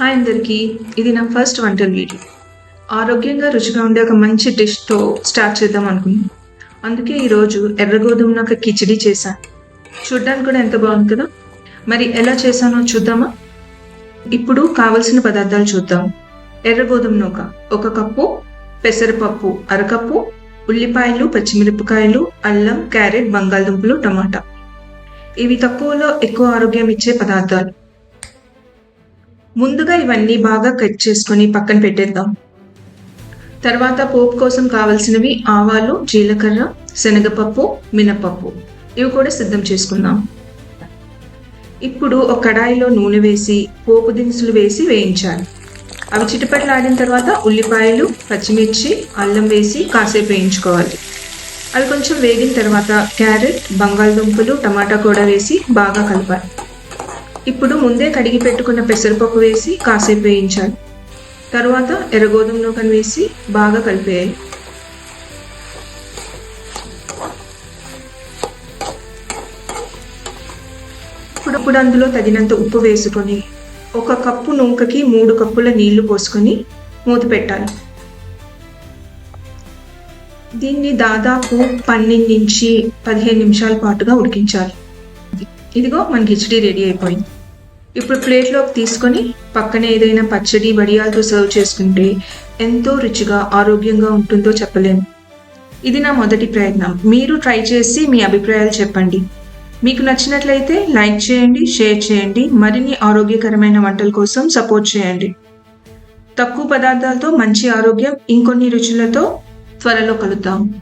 Hi అందరికీ. ఇది నా ఫస్ట్ వంటల వీడియో. ఆరోగ్యంగా రుచిగా ఉండే ఒక మంచి డిష్తో స్టార్ట్ చేద్దాం అనుకున్నాను అందుకే ఈరోజు ఎర్ర ఒక కిచిడి చేశాను. చూడ్డానికి కూడా ఎంత బాగుంది కదా? మరి ఎలా చేశానో చూద్దామా? ఇప్పుడు కావలసిన పదార్థాలు చూద్దాం. ఎర్ర గోధుమ నూక ఒక కప్పు పెసరపప్పు అరకప్పు ఉల్లిపాయలు పచ్చిమిరపకాయలు అల్లం క్యారెట్ బంగాళదుంపలు టమాటా. ఇవి తక్కువలో ఎక్కువ ఆరోగ్యం ఇచ్చే పదార్థాలు. ముందుగా ఇవన్నీ బాగా కట్ చేసుకొని పక్కన పెట్టేద్దాం. తర్వాత పోపు కోసం కావలసినవి ఆవాలు జీలకర్ర శనగపప్పు మినపప్పు. ఇవి కూడా సిద్ధం చేసుకుందాం. ఇప్పుడు ఒక కడాయిలో నూనె వేసి పోపు దినుసులు వేసి వేయించాలి. అవి చిటపట్లాడిన తర్వాత ఉల్లిపాయలు పచ్చిమిర్చి అల్లం వేసి కాసేపు వేయించుకోవాలి. అవి కొంచెం వేగిన తర్వాత క్యారెట్ బంగాళదుంపలు టమాటా కూడా వేసి బాగా కలపాలి. ఇప్పుడు ముందే కడిగి పెట్టుకున్న పెసరపప్పు వేసి కాసేపు వేయించాలి. తరువాత ఎర్రగోధుమ నూకను వేసి బాగా కలిపేయాలి. ఇప్పుడు ఇప్పుడు అందులో తగినంత ఉప్పు వేసుకొని ఒక కప్పు నూకకి మూడు కప్పుల నీళ్ళు పోసుకొని మూత పెట్టాలి. దీన్ని దాదాపు పన్నెండు నుంచి పదిహేను నిమిషాల పాటుగా ఉడికించాలి. ఇదిగో మన కిచడీ రెడీ అయిపోయింది. ఇప్పుడు ప్లేట్లోకి తీసుకొని పక్కనే ఏదైనా పచ్చడి వడియాలతో సర్వ్ చేసుకుంటే ఎంతో రుచిగా ఆరోగ్యంగా ఉంటుందో చెప్పలేను ఇది నా మొదటి ప్రయత్నం. మీరు ట్రై చేసి మీ అభిప్రాయాలు చెప్పండి. మీకు నచ్చినట్లయితే లైక్ చేయండి షేర్ చేయండి మరిన్ని ఆరోగ్యకరమైన వంటల కోసం సపోర్ట్ చేయండి. తక్కువ పదార్థాలతో మంచి ఆరోగ్యం ఇంకొన్ని రుచులతో త్వరలో కలుద్దాం.